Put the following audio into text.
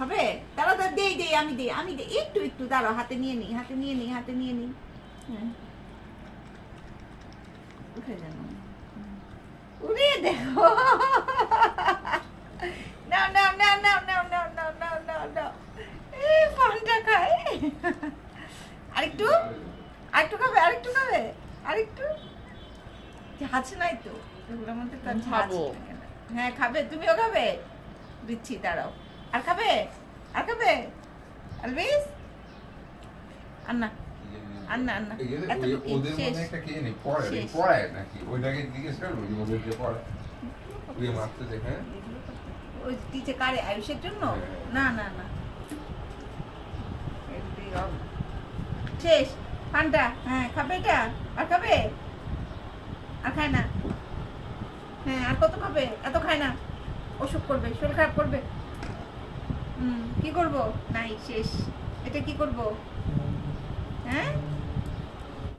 হবে? দাঁড়াও দাঁড়াও দেই দেই আমি দেই আমি দেই। একটু একটু দাঁড়াও হাতে নিয়ে নিই হাতে নিয়ে নিই হাতে নিয়ে নিই। হ্যাঁ। উঠে যেন। উড়ে দেখো। নাও নাও নাও নাও নাও নাও নাও নাও নাও নাও। এই পানটা খায় আরেকটু? আরেকটু খাবে আরেকটু খাবে? আরেকটু? ঝাঁজ নাই তো। এগুলোর মধ্যে তো। হ্যাঁ খাবে তুমিও খাবে? দিচ্ছি দাঁড়াও। আর খাবে? আর খাবে? আলবিস? আন্না। আন্না আন্না। এই যে এতটুকু ওই- ওদের মধ্যে একটা কে জানি পড়ে পড়ায় নাকি? ওইটাকে জিজ্ঞেস করব যে ওদের যে ওই মারতেছে ওই টিচে কারে? আয়ুষের জন্য? হ্যাঁ। না না না। শেষ। পানটা? হ্যাঁ খাবে এটা? আর খাবে? আর খায় না? হ্যাঁ আর কত খাবে? এত খায় না? অসুখ করবে শরীর খারাপ করবে। কি করব? নাই শেষ। এটা কি করব?